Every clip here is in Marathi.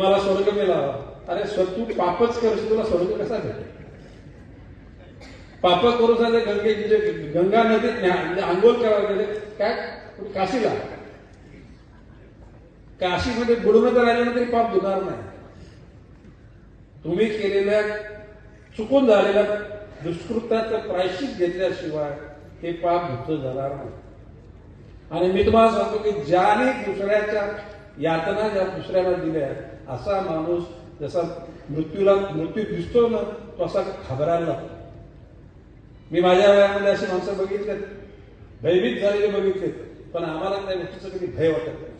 मला स्वर्ग मिळावा अरे स्व तू पापच करशील तुला स्वर्ग कसा भेटेल? पाप करू झाले गंगे जे गंगा नदीत म्हणजे आंघोळ करायला गेले काय? काशीला? काशीमध्ये बुडून जर राहिलं तरी पाप धुणार नाही. तुम्ही केलेल्या चुकून झालेल्या दुष्कृताचं प्रायश्चित घेतल्याशिवाय हे पाप धुत जाणार नाही. आणि मी तुम्हाला सांगतो की ज्याने दुसऱ्याच्या यातना ज्या दुसऱ्याला दिल्या असा माणूस जसा मृत्यूला मृत्यू दिसतो ना तसा घाबरायला लागतो. मी माझ्या वयामध्ये अशी माणसं बघितले भयभीत झालेले बघितले पण आम्हाला त्या गोष्टीचं कधी भय वाटत नाही.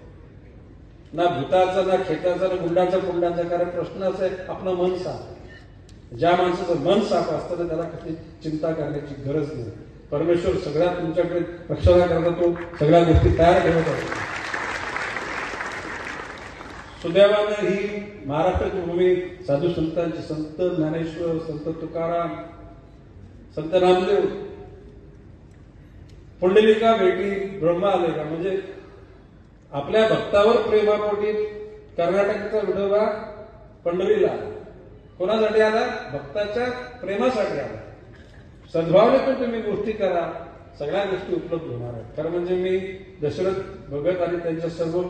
ना भूताचा ना खेताचा ना गुंडाचा कुंडाचा कारण प्रश्न असा आहे आपलं मन साफ ज्या माणसाचं मन साफ असतं ना त्याला कधी चिंता करण्याची गरज नाही. परमेश्वर सगळ्या तुमच्याकडे रक्षणा करतो तो सगळ्या गोष्टी तयार ठेवत. असतो सुदैवानं ही महाराष्ट्राची भूमी साधू संतांची संत ज्ञानेश्वर संत तुकाराम संत रामदेव. पुंडलिका भेटी ब्रह्मा आले का? म्हणजे आपल्या भक्तावर प्रेमापोटी कर्नाटकचा विठोबा पंढरीला कोणासाठी आला? भक्ताच्या प्रेमासाठी आला. सद्भावनेतून तुम्ही गोष्टी करा. सगळ्या गोष्टी उपलब्ध होणार आहेत. खरं म्हणजे मी दशरथ भगत आणि त्यांच्या सर्व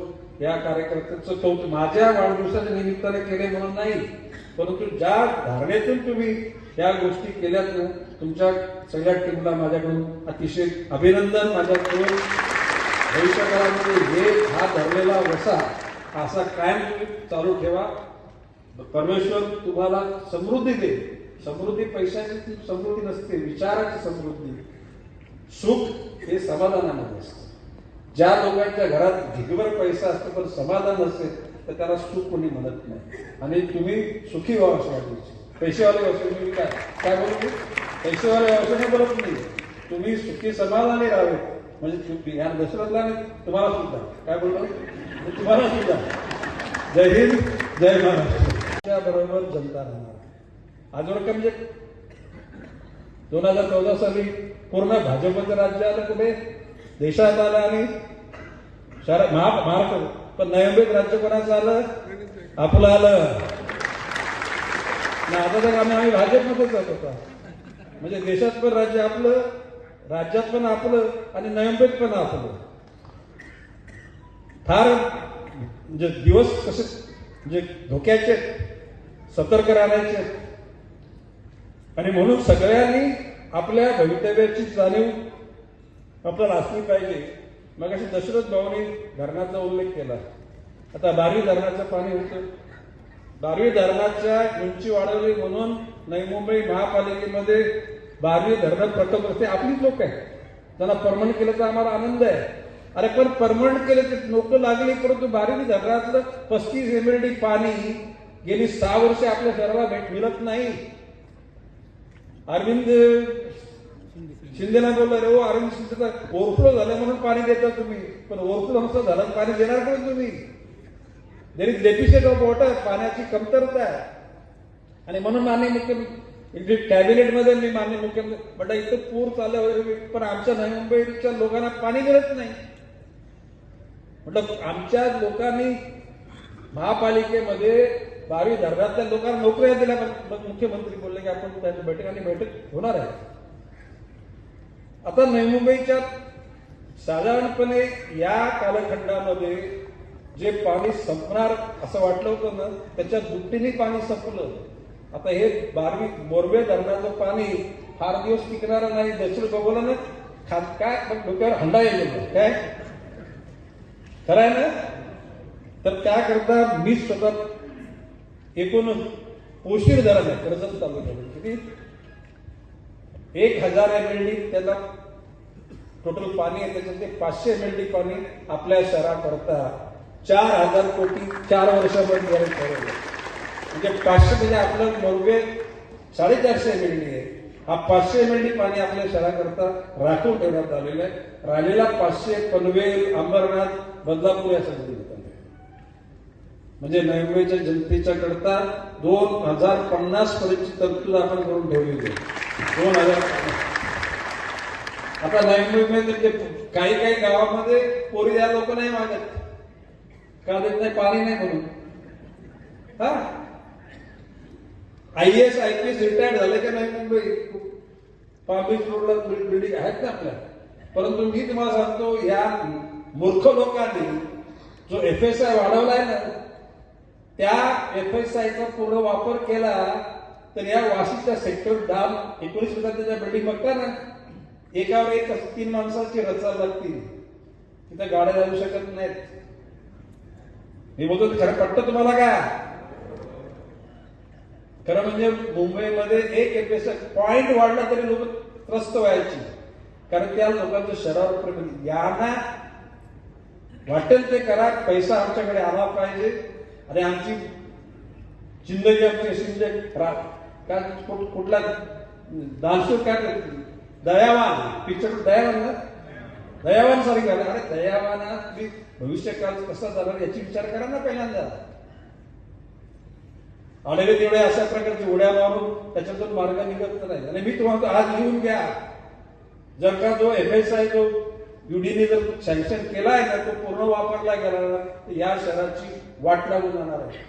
या कार्यकर्त्याचं कौतुक माझ्या वाढदिवसाच्या निमित्ताने केले म्हणून नाही. परंतु ज्या धारणेतून तुम्ही या गोष्टी केल्यात ना तुमच्या सगळ्या टीमला माझ्याकडून अतिशय अभिनंदन माझ्याकडून. भविष्यकाळामध्ये हे हा धरलेला वसा असा कायम तुम्ही चालू ठेवा. परमेश्वर तुम्हाला समृद्धी दे समृद्धी पैशाची ती समृद्धी नसते विचाराची समृद्धी. सुख हे समाधानामध्ये असतं. ज्या लोकांच्या घरात ढिगभर पैसा असतो पण समाधान असते तर त्याला सुख कोणी म्हणत नाही. आणि तुम्ही सुखी व्हावं असं वाटायचे पैसेवाले व्यवसाय तुम्ही काय काय बोलतो पैसेवाले व्यवसाय नाही बोलत नाही. तुम्ही सुखी समाधानी राहावे. म्हणजे या दशरथला नाही, तुम्हाला सुद्धा. काय बोलतो म्हणजे तुम्हाला सुद्धा. जय हिंद जय महाराष्ट्र. बरोबर जनता राहणार. आजवर म्हणजे दोन हजार चौदा साली पूर्ण भाजपचं राज्य आलं कुठे? देशात आलं आणि शहरात महाराष्ट्र पण नैमिक राज्य कोणाचं आलं? आपलं आलं. आता तर आम्ही आम्ही भाजपमध्येच जात होता. म्हणजे देशात पण राज्य आपलं राज्यात पण आपलं आणि नैमिक पण आपलं. फार म्हणजे दिवस कसे म्हणजे धोक्याचे सतर्क राहण्याचे. आणि म्हणून सगळ्यांनी आपल्या भवितव्याची जाणीव आपल्याला असली पाहिजे मग अशी दशरथ भाऊनी धरणाचा उल्लेख केला. आता बारवी धरणाचं पाणी होतं. बारवी धरणाच्या उंची वाढवली म्हणून नवी मुंबई महापालिकेमध्ये बारवी धरण प्रकल्प असते आपलीच लोक आहे त्यांना परमनंट केलं तर आम्हाला आनंद आहे. अरे पण परमनंट केलं ते लोक लागली परंतु बारवी धरणातलं पस्तीस एमएलडी पाणी गेली सहा वर्षे आपल्या शहराला भेट मिळत नाही. अरविंद शिंदेला बोलला रे हो अरविंद शिंदेचा ओव्हरफ्लो झाला म्हणून पाणी देता तुम्ही. पण ओव्हरफ्लो नसतं झाला पाणी देणार पण तुम्ही? There is deficit of water पाण्याची कमतरता आहे. आणि म्हणून मान्य मुख्यमंत्री कॅबिनेटमध्ये मी मान्य मुख्यमंत्री म्हटलं इथं पूर चालला वगैरे पण आमच्या नवी मुंबईच्या लोकांना पाणी मिळत नाही. म्हटलं आमच्या लोकांनी महापालिकेमध्ये बावीस धरणातल्या लोकांना नोकऱ्या दिल्या. पण मग मुख्यमंत्री बोलले की आपण त्यांच्या बैठक आणि बैठक होणार आहे. आता नवी मुंबईच्या साधारणपणे या कालखंडामध्ये जे पाणी संपणार असं वाटलं होतं ना त्याच्या दुपटीने पाणी संपलं. आता हे बारवी बोरवे धरणाचं पाणी फार दिवस टिकणार नाही दक्षिण बघवला ना खात काय डोक्यावर हंडा येईल काय? खरं आहे ना? तर त्याकरता मी स्वतः एकूण पोशीर धरण आहे कर्जत तालुक्यामध्ये किती एक हजार एम एल डी त्याला टोटल पाणी आहे त्याच्यात ते पाचशे एम एल डी पाणी आपल्या शहराकरता चार हजार कोटी चार वर्षामध्ये ठरवलं. म्हणजे पाचशे म्हणजे आपलं नव्वे साडेचारशे एम एल डी आहे. हा पाचशे एम एल डी पाणी आपल्या शहराकरता राखून ठेवण्यात आलेलं आहे. राहिलेला पाचशे पनवेल अंबरनाथ बदलापूर या सगळी म्हणजे नैवेच्या जनतेच्या करता दोन हजार पन्नास पर्यंतची तरतूद आपण करून ठेवलेली आहे. दोन हजार आता नवी मुंबईमध्ये ते काही काही गावामध्ये पोरी या लोक नाही मागत. का देत नाही? पाणी नाही म्हणून. हा? I S I P S retired झाले का नाही मुंबई? पांबीच रोडला बिल्डिंग आहेत ना आपल्या. परंतु मी तुम्हाला सांगतो या मूर्ख लोकांनी जो एफ एस आय वाढवलाय ना त्या एफ एस आयचा पूर्ण वापर केला तर या वाशिकच्या सेक्टर डाम एकोणीस त्याच्या बिल्डिंग बघता ना एकावर एक तीन माणसाची रचा लागतील. तिथे गाड्या जाऊ शकत नाहीत. मी बोलतो खरं पटत तुम्हाला का? खरं म्हणजे मुंबईमध्ये एक एफ पॉइंट वाढला तरी लोक त्रस्त व्हायची. कारण त्या लोकांचं शहरावर प्रेम यांना वाटेल ते करा पैसा आमच्याकडे आला पाहिजे आणि आमची जिंदगी आमची म्हणजे का कुठला दानशूर काय दयावान पिक्चर दयावान ना? दयावान सारखी झालं. अरे दयावानात तुम्ही भविष्यकाळ कसा जाणार याची विचार करा ना पहिल्यांदा. अडवे तेवढे अशा प्रकारची उड्या मारून त्याच्यातून मार्ग निघत नाही. आणि मी तुम्हाला आज लिहून घ्या. जर का जो एफ एस आय जो युडीने जर सँक्शन केला आहे ना तो पूर्ण वापरला गेला या शहराची वाट लागून जाणार आहे.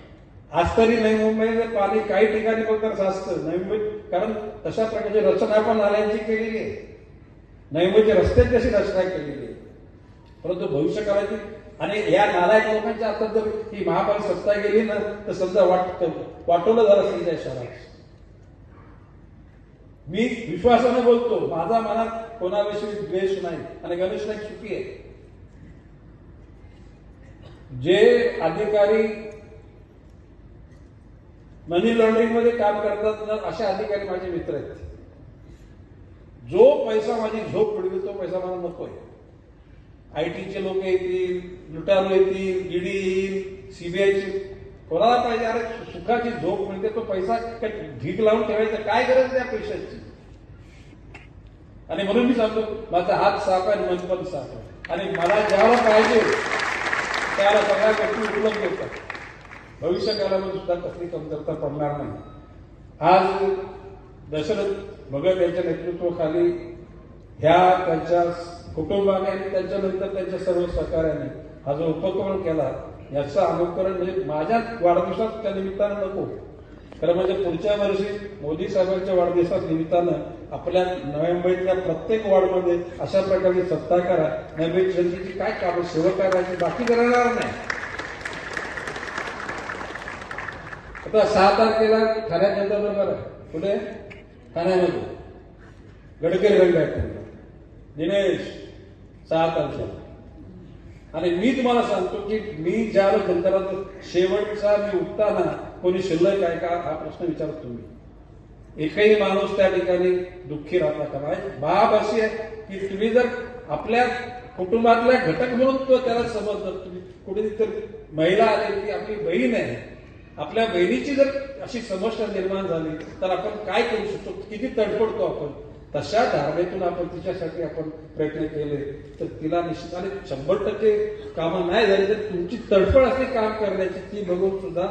आज तरी नवी मुंबईमध्ये पाणी काही ठिकाणी फक्त साचतं. नवी मुंबई कारण तशा प्रकारची रचना पण नाल्यांची केलेली आहे. नवी मुंबईचे रस्ते तशी रचना केलेली आहे परंतु भविष्य काळाची आणि या नालायक लोकांच्या आता जर ही महापालिका सत्ता गेली ना तर समजा वाट वाटवलं झालं असेल त्या शहरात. मी विश्वासाने बोलतो माझा मनात कोणाविषयी द्वेष नाही आणि गणेश नाईक चुकी आहे. जे अधिकारी मनी लॉन्ड्रिंगमध्ये काम करतात ना असे अधिकारी माझे मित्र आहेत. जो पैसा माझी झोप मिळवेल तो पैसा मला नको आय टीचे लोक येतील लुटारू येतील ईडी येईल सीबीआयचे कोणाला पाहिजे? अरे सुखाची झोप मिळते तो पैसा काय ढीक लावून ठेवायचा. काय गरज त्या पैशाची? आणि म्हणून मी सांगतो माझा हात साफ आहे मन पण साफ आहे. आणि मला ज्याला पाहिजे त्याला सगळ्या गोष्टी उपलब्ध होतात. भविष्य काळामध्ये सुद्धा कसली कमतरता पडणार नाही. आज दशरथ भगत यांच्या नेतृत्वाखाली ह्या त्यांच्या कुटुंबाने आणि त्यांच्यानंतर त्यांच्या सर्व सहकार्याने हा जो उपक्रम केला याचं अनुकरण म्हणजे माझ्या वाढदिवसात त्या निमित्तानं नको. खरं म्हणजे पुढच्या वर्षी मोदी साहेबांच्या वाढदिवसात निमित्तानं आपल्या नव्या मुंबईतल्या प्रत्येक वॉर्डमध्ये अशा प्रकारची सत्ता करा. नवी जनतेची काय कामं सेवा करायची बाकी करणार नाही. तर सहा तारखेला ठाण्यात जनता दरबार आहे कुठे? ठाण्यामध्ये गडकरी रंगायत दिनेश सहा तारखेला आणि मी तुम्हाला सांगतो की मी ज्या जनतेला शेवटचा मी उठताना कोणी शिल्लक आहे का? हा प्रश्न विचारतो तुम्ही. एकही माणूस त्या ठिकाणी दुःखी राहता का? नाही बाब अशी आहे की तुम्ही जर आपल्या कुटुंबातल्या घटक म्हणून त्याला समजलं तुम्ही कुठे तर महिला आली ती आपली बहीण आहे. आपल्या बहिणीची जर अशी समस्या निर्माण झाली तर आपण काय करू शकतो? किती तडफडतो आपण? तशा धारणेतून आपण तिच्यासाठी आपण प्रयत्न केले तर तिला निश्चित आणि शंभर टक्के कामं नाही झाली तर तुमची तडफड असते काम करण्याची ती बघून सुद्धा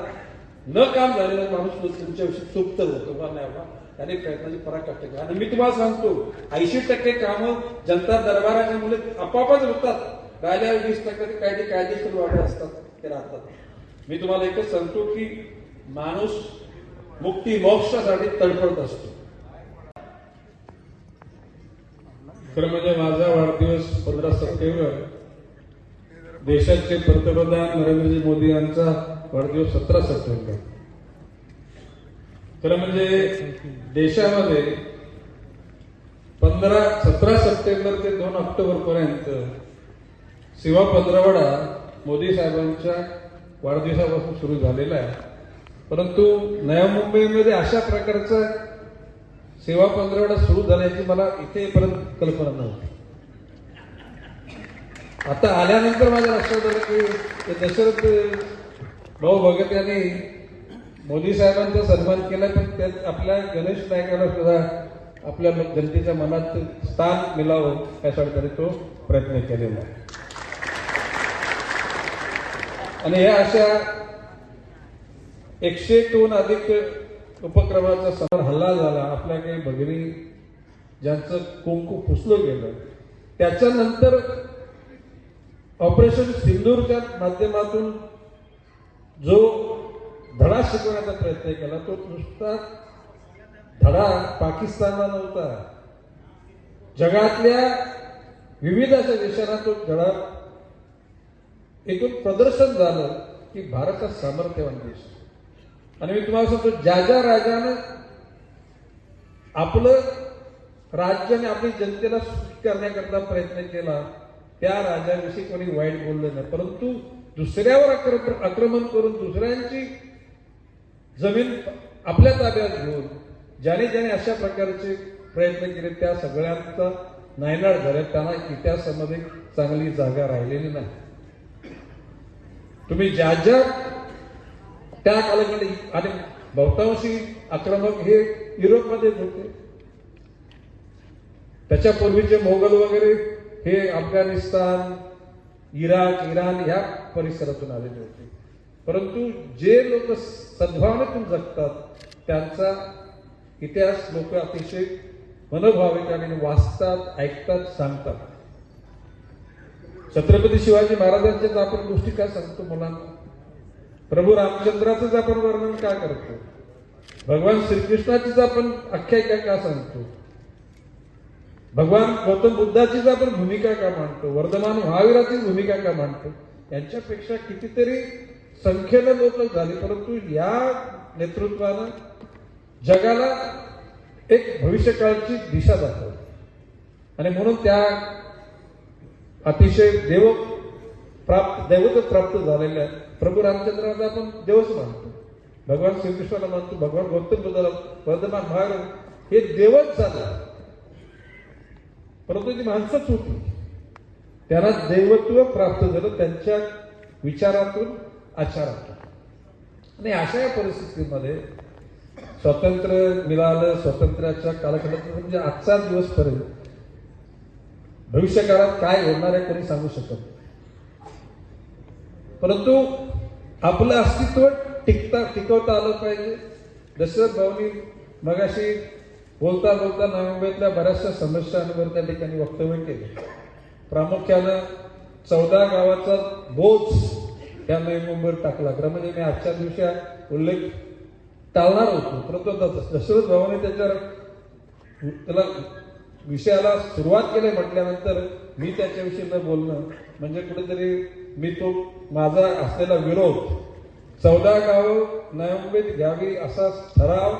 न काम झालेला माणूस तुमच्याविषयी चुकत होतो. बा नाही बा त्याने प्रयत्नाची पराकाष्ट केला. आणि मी तुम्हाला सांगतो ऐंशी टक्के कामं जनता दरबाराच्या मुले आपापच होतात. राहिल्या वीस टक्के ते कायदे कायदेशीर वाढे असतात ते राहतात. मी तुम्हाला एकच सांगतो की माणूस मुक्ती मोक्षासाठी तडफडत असतो. खरं म्हणजे माझा वाढदिवस पंधरा सप्टेंबर देशाचे पंतप्रधान नरेंद्रजी मोदी यांचा वाढदिवस सतरा सप्टेंबर. खरं म्हणजे देशामध्ये पंधरा सतरा सप्टेंबर ते दोन ऑक्टोबर पर्यंत सेवा पंधरवडा मोदी साहेबांच्या वाढदिवसापासून सुरू झालेला आहे. परंतु नया मुंबईमध्ये अशा प्रकारचं सेवा पंधरवडा सुरू झाल्याची मला इथेपर्यंत कल्पना नव्हती. आता आल्यानंतर माझ्या लक्षात आलं की ते दशरथ भाऊ भगत यांनी मोदी साहेबांचा सन्मान केला पण त्यात आपल्या गणेश नायकाला सुद्धा आपल्या जनतेच्या मनात स्थान मिळावं यासाठी त्याने तो प्रयत्न केलेला आहे. आणि ह्या अशा एकशे दोन अधिक उपक्रमाचा सण हल्ला झाला. आपल्या काही भगिनी ज्यांचं कुंकू पुसलं गेलं त्याच्यानंतर ऑपरेशन सिंदूरच्या माध्यमातून जो धडा शिकवण्याचा प्रयत्न केला तो नुसता धडा पाकिस्तानला नव्हता. जगातल्या विविध अशा देशांना तो धडा एकूण प्रदर्शन झालं की भारत हा सामर्थ्यवान देश. आणि मी तुम्हाला सांगतो ज्या ज्या राजानं आपलं राज्य आणि आपली जनतेला सुख करण्याकरता प्रयत्न केला त्या राजाविषयी कोणी वाईट बोललं नाही. परंतु दुसऱ्यावर आक्रमण आक्रमण करून दुसऱ्यांची जमीन आपल्या ताब्यात घेऊन ज्याने ज्याने अशा प्रकारचे प्रयत्न केले त्या सगळ्यांचा नायनाट झाला त्यांना इतिहासामध्ये चांगली जागा राहिलेली नाही. तुम्ही ज्या ज्या त्या कालखंडात आणि बहुतांशी आक्रमक हे युरोपमध्येच होते. त्याच्या पूर्वीचे मोगल वगैरे हे अफगाणिस्तान इराक इराण ह्या परिसरातून आलेले होते. परंतु जे लोक सद्भावनेतून जगतात त्यांचा इतिहास लोक अतिशय मनोभाविकाने वाचतात ऐकतात सांगतात. छत्रपती शिवाजी महाराजांच्याच आपण गोष्टी काय सांगतो मुलांना? प्रभू रामचंद्राचंच आपण वर्णन का करतो? भगवान श्रीकृष्णाचीच आपण आख्यायिका का सांगतो? भगवान गौतम बुद्धाचीच आपण भूमिका का मांडतो? वर्धमान महावीराची भूमिका का मांडतो? यांच्यापेक्षा कितीतरी संख्येनं लोक झाली परंतु या नेतृत्वानं जगाला एक भविष्यकाळची दिशा दाखवली. आणि म्हणून त्या अतिशय देव प्राप्त दैवत प्राप्त झालेल्या प्रभू रामचंद्राला आपण देवच मानतो. भगवान श्रीकृष्णाला मानतो भगवान गौतम बुद्धाला वर्धमान महाराज हे देवच झालं. परंतु ती माणसंच होती. त्यांना देवत्व प्राप्त झालं त्यांच्या विचारातून आचारातून. आणि अशा या परिस्थितीमध्ये स्वातंत्र्य मिळालं स्वातंत्र्याच्या कालखंडात म्हणजे आजचा दिवस भविष्यकाळात काय होणार आहे कोणी सांगू शकत नाही. परंतु आपलं अस्तित्व टिकता टिकवता आलं पाहिजे. दशरथ भाऊनी मगाशी बोलता बोलता नवी मुंबईतल्या बऱ्याचशा समस्यांवर त्या ठिकाणी वक्तव्य केले. प्रामुख्यानं चौदा गावाचा बोज या नवी मुंबईवर टाकला. खरं म्हणजे मी आजच्या दिवशी उल्लेख टाळणार होतो. परंतु दशरथ भाऊने त्याच्यावर त्याला विषयाला सुरुवात केली म्हटल्यानंतर मी त्याच्याविषयी न बोलणं म्हणजे कुठेतरी मी तो माझा असलेला विरोध चौदा गाव नवी घ्यावी असा ठराव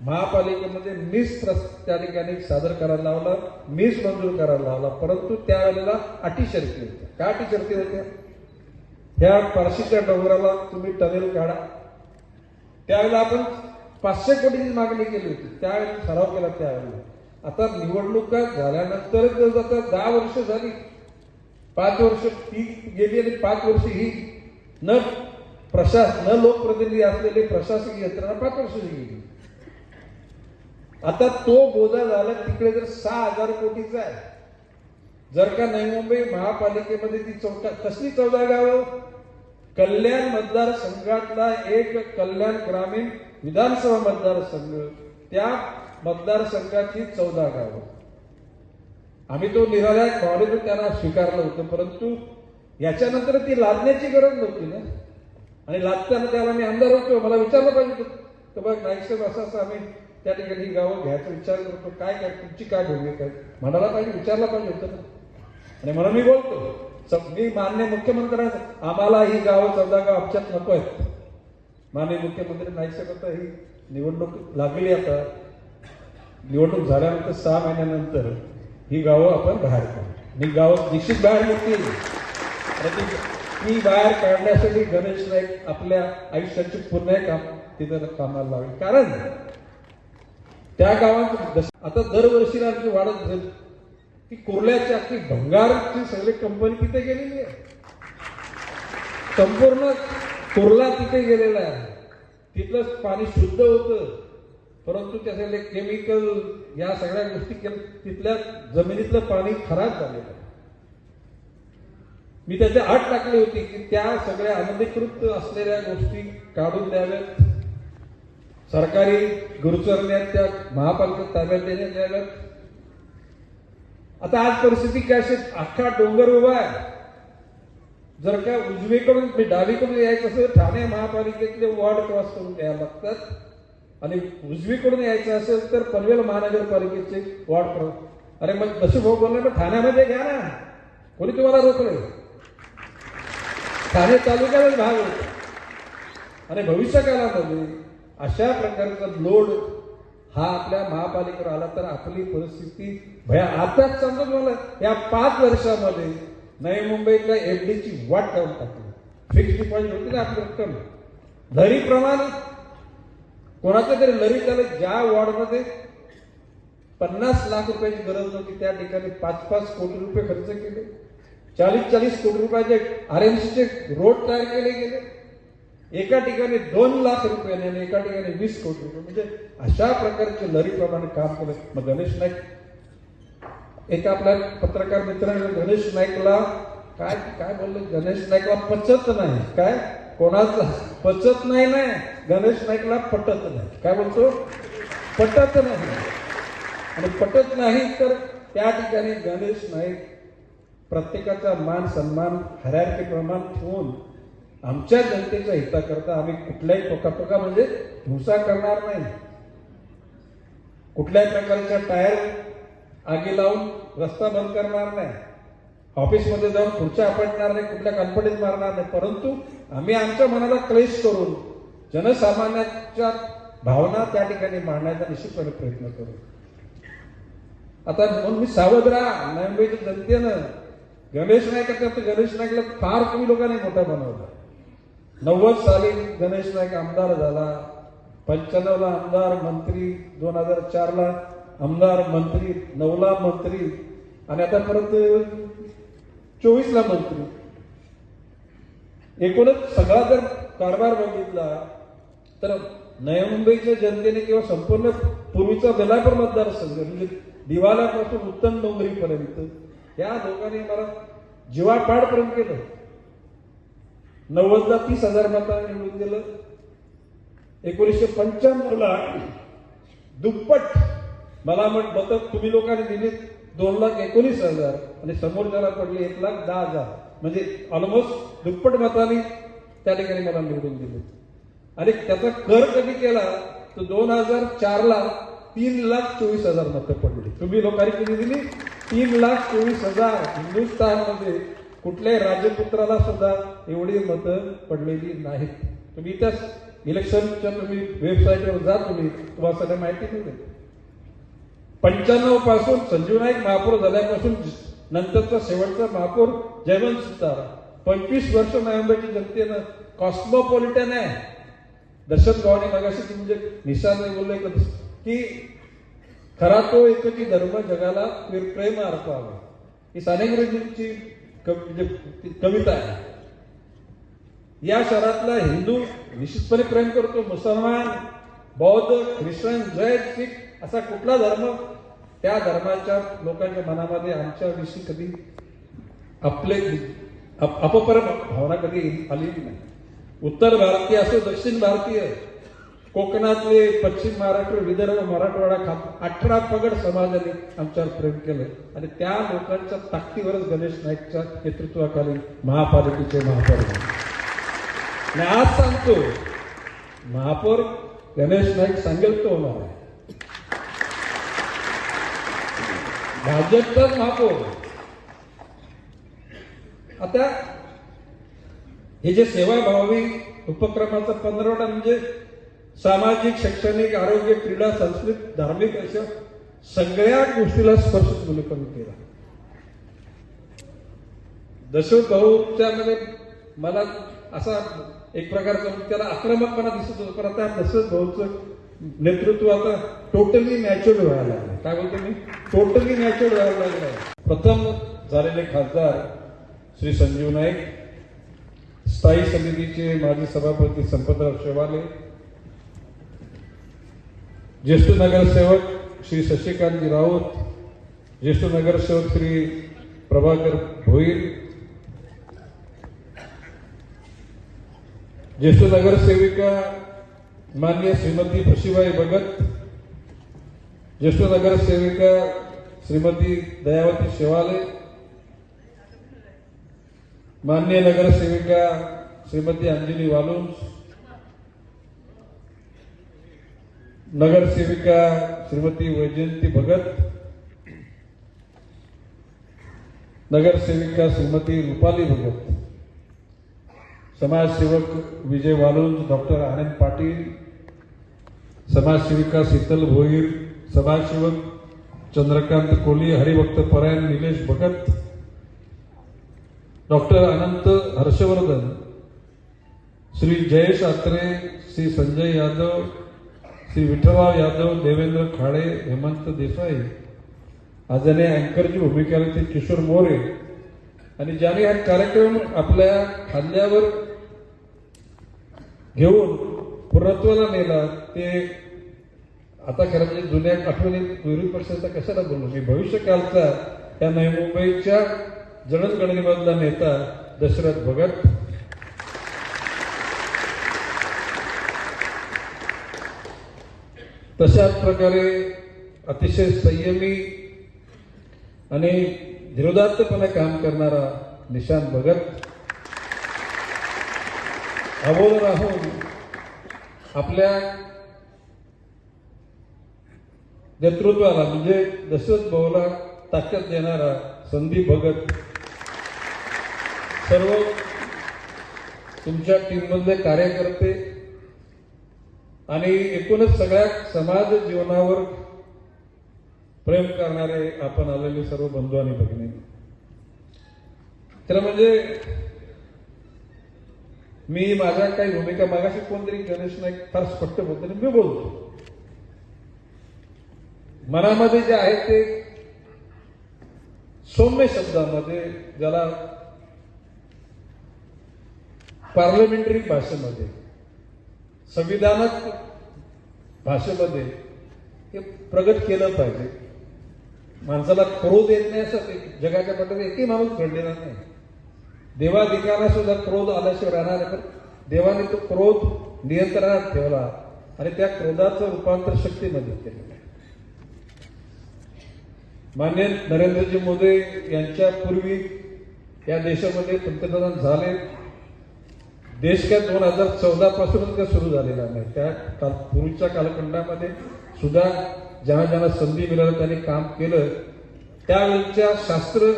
महापालिकेमध्ये मीच त्या ठिकाणी सादर करायला लावला मीच मंजूर करायला लावला. परंतु त्यावेळेला अटी शर्ती होत्या. काय अटी शर्ती होत्या? ह्या पारशीच्या डोंगराला तुम्ही टनेल काढा. त्यावेळेला आपण पाचशे कोटीची मागणी केली होती. त्यावेळेला ठराव केला त्यावेळेला. आता निवडणुका झाल्यानंतर जर आता दहा वर्ष झाली. पाच वर्ष ती गेली आणि पाच वर्ष ही न प्रशास न लोकप्रतिनिधी असलेले प्रशासकीय यंत्रणा पाच वर्षाची गेली. आता तो बोजा झाला तिकडे जर सहा हजार कोटीचा आहे. जर का नवी मुंबई महापालिकेमध्ये ती चौदा कसली चौदा गावं? कल्याण मतदारसंघातला एक कल्याण ग्रामीण विधानसभा मतदारसंघ. त्या मतदारसंघाची चौदा गावं. आम्ही तो निराधार भावनेतून त्यांना स्वीकारलं होतं परंतु याच्यानंतर ती लादण्याची गरज नव्हती ना. आणि लादताना त्याला मी आमदार होतो मला विचारलं पाहिजे होतं. तर बघ नाईक साहेब असं असं आम्ही त्या ठिकाणी गावं घ्यायचा विचार करतो. काय काय तुमची काय भूमिका आहे? म्हणायला पाहिजे विचारला पाहिजे होतं ना. आणि म्हणून मी बोलतो मी मान्य मुख्यमंत्र्यांना आम्हाला ही गावं चौदा गाव आमच्यात नको आहेत. माननीय मुख्यमंत्री नाईक साहेब आता ही निवडणूक लागली आता. निवडणूक झाल्यानंतर सहा महिन्यानंतर ही गावं आपण बाहेर काढू. ही गावं निश्चित बाहेर निघतील ती- बाहेर काढण्यासाठी गणेश नाईक आपल्या आयुष्याचे पूर्ण काम तिथं कामाला लावेल. कारण त्या गावात आता दरवर्षीला आमची वाढत झाली. ती कुर्ल्याची अख्खी भंगारची सगळी कंपनी तिथे गेलेली आहे. संपूर्ण कुर्ला तिथे गेलेला आहे. तिथलं पाणी शुद्ध होतं. परंतु त्याच्यातले केमिकल या सगळ्या गोष्टी तिथल्या जमिनीतलं पाणी खराब झालेलं आहे. मी त्याच्या आठ टाकली होती की त्या सगळ्या अनधिकृत असलेल्या गोष्टी काढून द्याव्यात. सरकारी गुरुचरण्यात त्या महापालिकेत ताब्यात देण्यात याव्यात. आता आज परिस्थिती काय असेल अख्खा डोंगर उभा आहे. जर का उजवीकडून मी डावीकडून यायचं असेल ठाणे महापालिकेतले वॉर्ड क्रॉस करून द्यायला लागतात. आणि उजवीकडून यायचं असेल तर पनवेल महानगरपालिकेचे वॉर्ड प्रमुख. अरे मग तसे भाऊ बोलले मग ठाण्यामध्ये घ्या ना. कोणी तुम्हाला रोखले ठाणे तालुक्यालाच भाग होतो. आणि भविष्यकालामध्ये अशा प्रकारचा लोड हा आपल्या महापालिकेवर आला तर आपली परिस्थिती भया आताच समजून मला या पाच वर्षामध्ये नवी मुंबईतल्या एफडीची वाट काढून टाकली. फिक्स डिपॉझिट होती ना आपली रक्कम? लरीप्रमाणे कोणाचं तरी लरी त्याला ज्या वॉर्डमध्ये पन्नास लाख रुपयाची गरज नव्हती त्या ठिकाणी पाच पाच कोटी रुपये खर्च केले. चाळीस चाळीस कोटी रुपयाचे आर एम चे रोड तयार केले गेले. एका ठिकाणी दोन लाख रुपये आणि एका ठिकाणी वीस कोटी रुपये. म्हणजे अशा प्रकारचे लरीप्रमाणे काम केलं. मग गणेश नाईक एक आपल्या पत्रकार मित्राने गणेश नाईकला काय काय बोलले? गणेश नाईकला पचत नाही. काय? कोणाचं पचत नाही नाही गणेश नाईकला पटत नाही. काय बोलतो? पटत नाही. आणि पटत नाही तर त्या ठिकाणी गणेश नाईक प्रत्येकाचा मान सन्मान हरारकी प्रमाण ठेवून आमच्या जनतेच्या हिताकरता आम्ही कुठल्याही टोकाटोका म्हणजे हिंसा करणार नाही. कुठल्याही प्रकारच्या टायर आगी लावून रस्ता बंद करणार नाही. ऑफिसमध्ये जाऊन खुर्च्या आपटणार नाही कुठल्या कन्फिडन्स मारणार नाही. परंतु आम्ही आमच्या मनाला क्लेश करून जनसामान्याच्या भावना त्या ठिकाणी मांडण्याचा निश्चितपणे प्रयत्न करू. आता म्हणून मी सावध राहा. मुंबईच्या जनतेनं गणेश नाईक तर गणेश नाईकला फार कमी लोकांनी मोठा बनवला. नव्वद साली गणेश नाईक आमदार झाला. पंच्याण्णवला आमदार मंत्री दोन हजार चारला आमदार मंत्री नऊला मंत्री आणि आता परत चोवीसला मंत्री. एकूणच सगळा जर कारभार बघितला तर नया मुंबईच्या जनतेने किंवा संपूर्ण पूर्वीचा बेलापूर मतदारसंघ म्हणजे दिवाळ्यापासून उत्तम डोंगरीपर्यंत या लोकांनी मला जीवापाडपर्यंत केलं. नव्वदला तीस हजार मतांनी निवडून दिलं. एकोणीसशे पंच्याण्णवला दुप्पट मला मत मत तुम्ही लोकांनी दिली. दोन लाख एकोणीस हजार आणि समोर समोरच्याला पडले एक लाख दहा हजार. म्हणजे ऑलमोस्ट दुप्पट मतांनी त्या ठिकाणी मला निवडून दिले. आणि त्याचा कर कधी केला तर दोन हजार चारला तीन लाख चोवीस हजार मतं पडली. तुम्ही लोकांनी किती दिली? तीन लाख चोवीस हजार. हिंदुस्थानमध्ये कुठल्याही राजपुत्राला सुद्धा एवढी मतं पडलेली नाहीत. तुम्ही त्या इलेक्शनच्या तुम्ही वेबसाईटवर जा तुम्ही तुम्हाला सगळ्या माहिती मिळेल. पंच्याण्णवपासून संजीव नाईक महापौर झाल्यापासून नंतरचा शेवटचा महापौर जयवंत सुतार. पंचवीस वर्ष नोव्हेंबरची जनतेनं कॉस्मोपॉलिटन आहे. दशरथ भावाने मगाशी म्हणजे निशाने बोलले की खरा तो एकची धर्म जगाला प्रेम अर्थ हवा ही साने गुरुजींची म्हणजे ती कविता आहे. या शहरातला हिंदू निश्चितपणे प्रेम करतो मुसलमान बौद्ध ख्रिश्चन जैन शीख असा कुठला धर्म? त्या धर्माच्या लोकांच्या मनामध्ये आमच्याविषयी कधी आपले अप- अपपर भावना कधी आलेली नाही. उत्तर भारतीय असो दक्षिण भारतीय कोकणातले पश्चिम महाराष्ट्र विदर्भ मराठवाडा खात अठरा पगड समाजाने आमच्यावर प्रेम केलं आणि त्या लोकांच्या ताकदीवरच गणेश नाईकच्या नेतृत्वाखाली महापालिकेचे महापौर मी आणि आज सांगतो महापौर गणेश नाईक सांगेल तो होणार आहे. भाजपचाच महापौर. आता हे जे सेवाभावी उपक्रमाचा पंधरवडा म्हणजे सामाजिक शैक्षणिक आरोग्य क्रीडा संस्कृत धार्मिक अशा सगळ्या गोष्टीला स्पर्श मुलकमी केला. दशरथमध्ये मला असा एक प्रकारचा त्याला आक्रमकपणा दिसत होतो पण आता दशरथ भाऊचं नेतृत्व आता टोटली नॅचरल व्हायला लागलं काय बोलतो मी? टोटली नॅचरल व्हायला लागलं प्रथम झालेले खासदार श्री संजीव नाईक स्थायी समितीचे माजी सभापती संपतराव शेवाले ज्येष्ठ नगरसेवक श्री शशिकांतजी राऊत ज्येष्ठ नगरसेवक श्री प्रभाकर भोईर ज्येष्ठ नगरसेविका मान्य श्रीमती फशीबाई भगत ज्येष्ठ नगरसेविका श्रीमती दयावती शेवाले मान्य नगरसेविका श्रीमती अंजली वालुंज नगरसेविका श्रीमती वैजयंती भगत नगरसेविका श्रीमती रुपाली भगत समाजसेवक विजय वालुंज डॉक्टर आनंद पाटील समाजसेविका शीतल भोईर समाजसेवक चंद्रकांत कोली हरिभक्त परायण निलेश भगत डॉक्टर अनंत हर्षवर्धन श्री जयेश आत्रे श्री संजय यादव श्री विठ्ठलराव यादव देवेंद्र खाडे हेमंत देसाई आजने अँकरची भूमिका ते किशोर मोरे आणि ज्याने हा कार्यक्रम आपल्या खांद्यावर घेऊन पूर्णत्वाला नेला ते आता खरं म्हणजे जुन्या आठवणी विरोधी पक्षाचा कशाला बोललो मी भविष्यकालचा या नवी मुंबईच्या जडणघडणीमधला नेता दशरथ भगत. तशाच प्रकारे अतिशय संयमी आणि धीरोदात्तपणे काम करणारा निशांत भगत. अबोल राहून आपल्या नेतृत्वाला म्हणजे दशरथ भाऊला ताकद देणारा संदीप भगत. सर्व तुमच्या टीममधले कार्यकर्ते आणि एकूणच सगळ्या समाज जीवनावर प्रेम करणारे आपण आलेले सर्व बंधू आणि भगिनी. तर म्हणजे मी माझ्या काही भूमिका मागाशी कोणतरी गणेश नाईक फार स्पष्ट बोलतो आणि मी बोलतो. मनामध्ये जे आहे ते सौम्य शब्दामध्ये ज्याला पार्लमेंटरी भाषेमध्ये संविधानात भाषेमध्ये हे प्रगट केलं पाहिजे. माणसाला क्रोध येत नाही असं जगाच्या पाठीवर एकही माणूस घडलेला नाही. देवाधिकारा सुद्धा क्रोध आल्याशिवाय राहणार आहे पण देवाने तो क्रोध नियंत्रणात ठेवला आणि त्या क्रोधाचं रूपांतर शक्तीमध्ये केलं. मान्य नरेंद्रजी मोदी यांच्या पूर्वी या देशामध्ये पंतप्रधान झाले. देश काय दोन हजार चौदा पासूनच काय सुरू झालेला नाही. त्या काल पूर्वीच्या कालखंडामध्ये सुद्धा ज्यांना ज्यांना संधी मिळाली त्यांनी काम केलं. त्यावेळच्या शास्त्र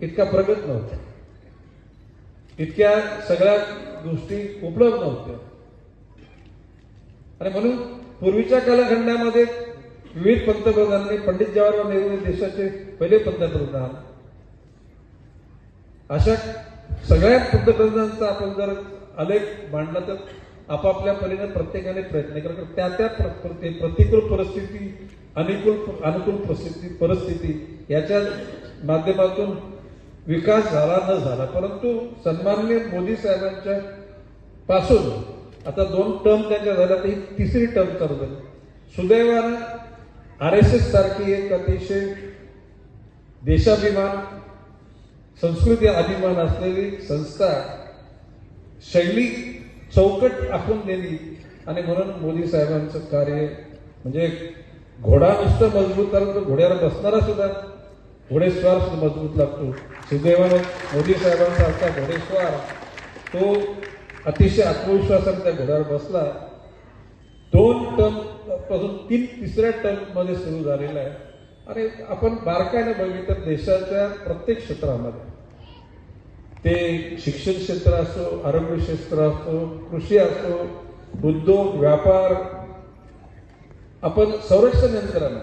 इतका प्रगत नव्हता इतक्या सगळ्या गोष्टी उपलब्ध नव्हत्या. आणि म्हणून पूर्वीच्या कालखंडामध्ये विविध पंतप्रधानांनी पंडित जवाहरलाल नेहरू देशाचे पहिले पंतप्रधान. अशा सगळ्या पंतप्रधानांचा आपण जर आलेख मांडला तर आपापल्या परीने प्रत्येकाने प्रयत्न केला तर त्या त्या प्रतिकूल परिस्थिती अनुकूल अनुकूल परिस्थिती परिस्थिती याच्या माध्यमातून विकास झाला न झाला. परंतु सन्माननीय मोदी साहेबांच्या पासून आता दोन टर्म त्यांच्या झाल्या तर ही तिसरी टर्म चालू झाली. सुदैवानं आर एस एस सारखी एक अतिशय देशाभिमान संस्कृती अभिमान असलेली संस्था शैली चौकट आखून दिली आणि म्हणून मोदी साहेबांचं कार्य म्हणजे घोडा नुसतं मजबूत कारण तो घोड्यावर बसणारा सुद्धा घोडेस्वार सुद्धा मजबूत लागतो. सुदैवानं मोदी साहेबांसारखा घोडेस्वार तो अतिशय आत्मविश्वासाने त्या घोड्यावर बसला. दोन टर्मपासून तीन तिसऱ्या टर्ममध्ये सुरू झालेला आहे. आणि आपण बारकाईने बघितलं देशाच्या प्रत्येक क्षेत्रामध्ये ते शिक्षण क्षेत्र असो आरोग्य क्षेत्र असो कृषी असो उद्योग व्यापार आपण संरक्षण यंत्रणा.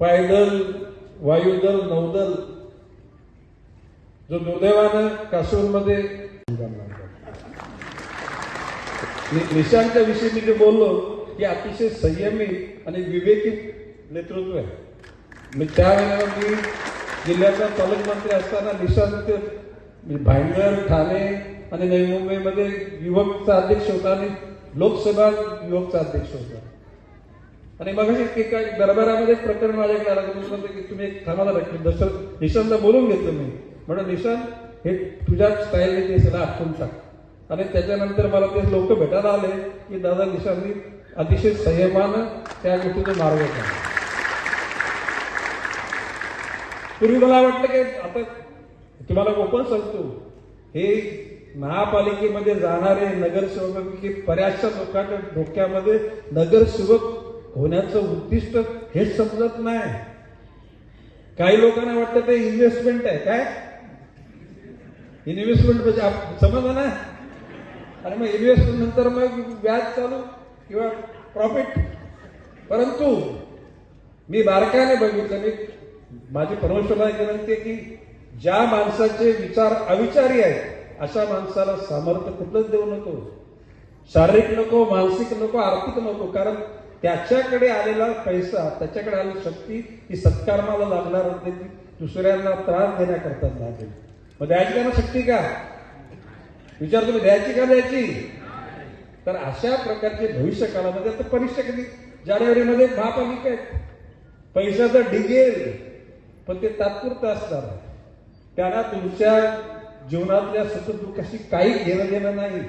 पायदल वायुदल नौदल जो दुर्दैवानं काश्मीरमध्ये निशांच्या विषयी मी जे बोललो की अतिशय संयमी आणि विवेकी नेतृत्व आहे. मी त्यावेळेला मी जिल्ह्याचा पालकमंत्री असताना निशांत म्हणजे भायंगर ठाणे आणि नवी मुंबईमध्ये युवकचा अध्यक्ष होता आणि लोकसभा युवकचा अध्यक्ष होता. आणि मग एका दरबारामध्ये एक प्रकरण माझ्याकडे आलं. तुम्ही की तुम्ही एक थांबायला भेटले दशरथ निशांतला बोलून घेतलं मी. म्हणून निशांत हे तुझ्या स्टाईलने ते सगळं आखून टाक. आणि त्याच्यानंतर मला ते लोक भेटायला आले की दादा निशांनी अतिशय संयमानं त्या गोष्टीचा मार्ग काढला. पूर्वी मला वाटलं की आता तुम्हाला ओपन सांगतो हे महापालिकेमध्ये जाणारे नगरसेवक बऱ्याचशा लोकांच्या डोक्यामध्ये नगरसेवक होण्याचं उद्दिष्ट हेच समजत नाही. काही लोकांना वाटतं ते इन्व्हेस्टमेंट आहे. काय? इन्व्हेस्टमेंट म्हणजे समजा ना? आणि मग इन्व्हेस्टमेंट नंतर मग व्याज चालू किंवा प्रॉफिट परंतु मी बारकाने बघितलं मी माझी परमेश्वराला विनंती आहे की ज्या माणसाचे विचार अविचारी आहेत अशा माणसाला सामर्थ्य कुठलंच देऊ नको. शारीरिक नको मानसिक नको आर्थिक नको कारण त्याच्याकडे आलेला पैसा त्याच्याकडे आलेली शक्ती ही सत्कर्माला लागणार होते. ती दुसऱ्यांना त्रास देण्याकरता लागेल मग द्यायची का ना शक्ती का? विचार तुम्ही द्यायची का द्यायची? तर अशा प्रकारचे भविष्य काळामध्ये आता परीक्षा कधी? जानेवारीमध्ये महापालिका आहेत पैशाचं डिगेल. पण ते तात्पुरतं असणार त्यांना तुमच्या जीवनातल्या सतत दुःखाशी काही घेणं देणं नाही.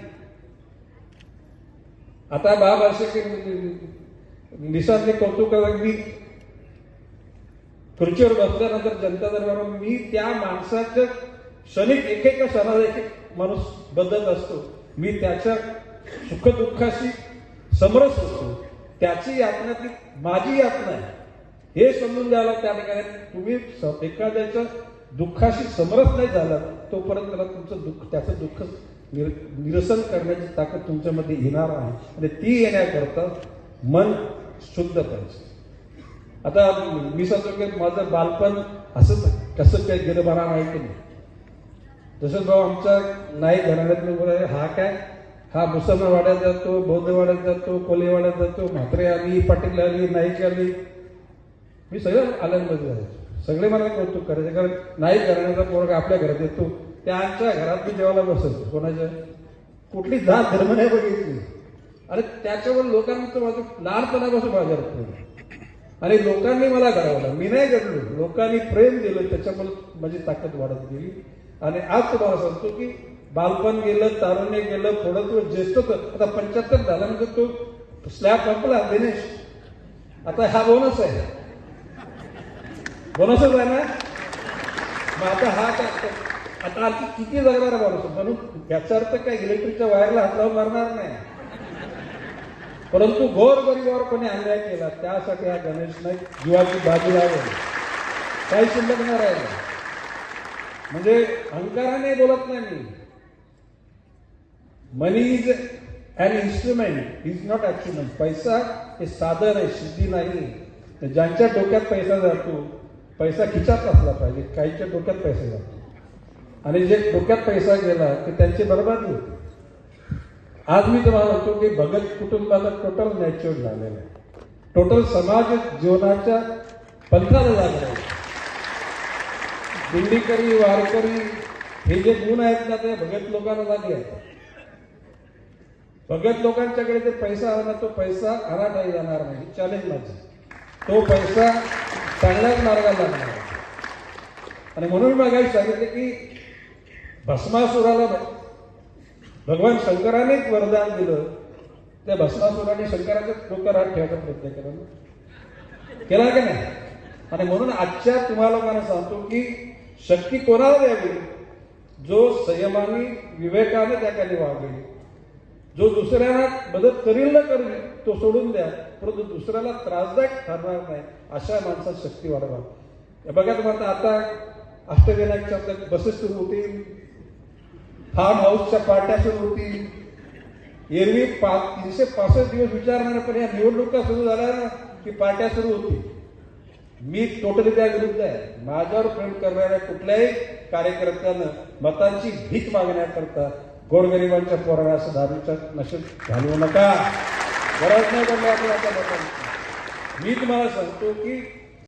आता बाब असे की कौतुक अगदी खुर्चीवर बसल्यानंतर जनता दरबार मी त्या माणसाच्या क्षणिक एक एका क्षणाला एक एक माणूस बदलत असतो. मी त्याच्या सुखदुःखाशी समरस होतो त्याची यातना ती माझी यातना आहे. हे समजून द्यायला त्या ठिकाणी. तुम्ही स- एखाद्याच्या दुःखाशी समरस नाही झाला तोपर्यंत त्याला तुमचं दुःख त्याचं दुःख निर- निरसन करण्याची ताकद तुमच्यामध्ये येणार आहे. आणि ती येण्याकरता मन शुद्ध पाहिजे आता मी सांगतो की माझं बालपण असंच कसं काय गेलं मला माहिती नाही. तसंच भाऊ आमच्या नाही घराण्यातले हा काय? हा मुसलमान वाड्यात जातो बौद्ध वाड्यात जातो कोलेवाड्यात जातो म्हात्रे आली पाटील आली नाईक आली मी सगळं आनंदमध्ये जायचो सगळे मला कौतुक करायचे कारण नाही करण्याचा पोरगा आपल्या घरात येतो. त्यांच्या घरात मी जेवायला बसायचो. कोणाच्या? कुठली जात धर्म नाही बघितली. आणि त्याच्यावर लोकांचं माझं लहानपणापासून माझ्या आणि लोकांनी मला घडवलं मी नाही घडलो. लोकांनी प्रेम दिलं त्याच्यामुळे माझी ताकद वाढत गेली. आणि आज तुम्हाला सांगतो की बालपण गेलं तारुण्य गेलं थोडं तो ज्येष्ठ आता पंच्याहत्तर झाल्यानंतर तो स्लॅब संपला दिनेश. आता हा बोनस आहे. बोनसच आहे ना? मग आता हा काय आता आणखी किती जगणार माणूस म्हणून याचा अर्थ काय? इलेक्ट्रिकच्या वायरला हात लावून मारणार नाही. परंतु घोर गरीबावर कोणी अन्याय केला. त्यासाठी हा गणेश नाही जीवाची बाजू लावली काही शिल्लक नाही राहिलं. म्हणजे अहंकाराने बोलत नाही मी. Money is an instrument is not accident पैसा हे साधन आहे सिद्धी नाही. तर ज्यांच्या डोक्यात पैसा जातो पैसा खिचात असला पाहिजे काहीच्या डोक्यात पैसा जातो आणि जे डोक्यात पैसा गेला ते त्यांची बरबादी होते आज मी तुम्हाला म्हणतो की भगत कुटुंबाला टोटल नॅच्युअर झालेलं आहे. टोटल समाज जीवनाच्या पंथाला लागला आहे. दिंडीकरी वारकरी हे जे गुण आहेत ना ते भगत लोकांना लागले आहेत. भगत लोकांच्याकडे ते पैसा आला तो पैसा अनाठाई जाणार नाही. चॅलेंज माझी. तो पैसा चांगल्याच मार्गाला लागणार आणि म्हणून मग मागायला सांगितले की भस्मासुराला भगवान शंकराने वरदान दिलं. त्या भस्मासुराने शंकराचा डोक्यावर हात ठेवायचा प्रयत्न केला ना. केला की नाही? आणि म्हणून आजच्या तुम्हाला मला सांगतो की शक्ती कोणाला द्यावी? जो संयमाने विवेकाने त्या खाली वागेल. जो दुसऱ्यांना मदत करील ना करेल तो सोडून द्या. परंतु दुसऱ्याला त्रासदायक ठरणार नाही अशा माणसात शक्ती वाढवा बघा तुम्हाला आता अष्टविनायकच्या बसेस सुरू होतील फार्म हाऊसच्या पार्ट्या सुरू होतील. एरवी पा तीनशे पासष्ट दिवस विचारणार पण या निवडणुका सुरू झाल्या ना की पार्ट्या सुरू होतील. मी टोटली त्या विरुद्ध आहे. माझ्यावर प्रेम करणाऱ्या कुठल्याही कार्यकर्त्यानं मतांची भीक मागण्याकरता गोरगरिबांच्या पोराला असं दारूच्या नशेत घालवू नका. गरज नाही पडली आपण आता मी तुम्हाला सांगतो की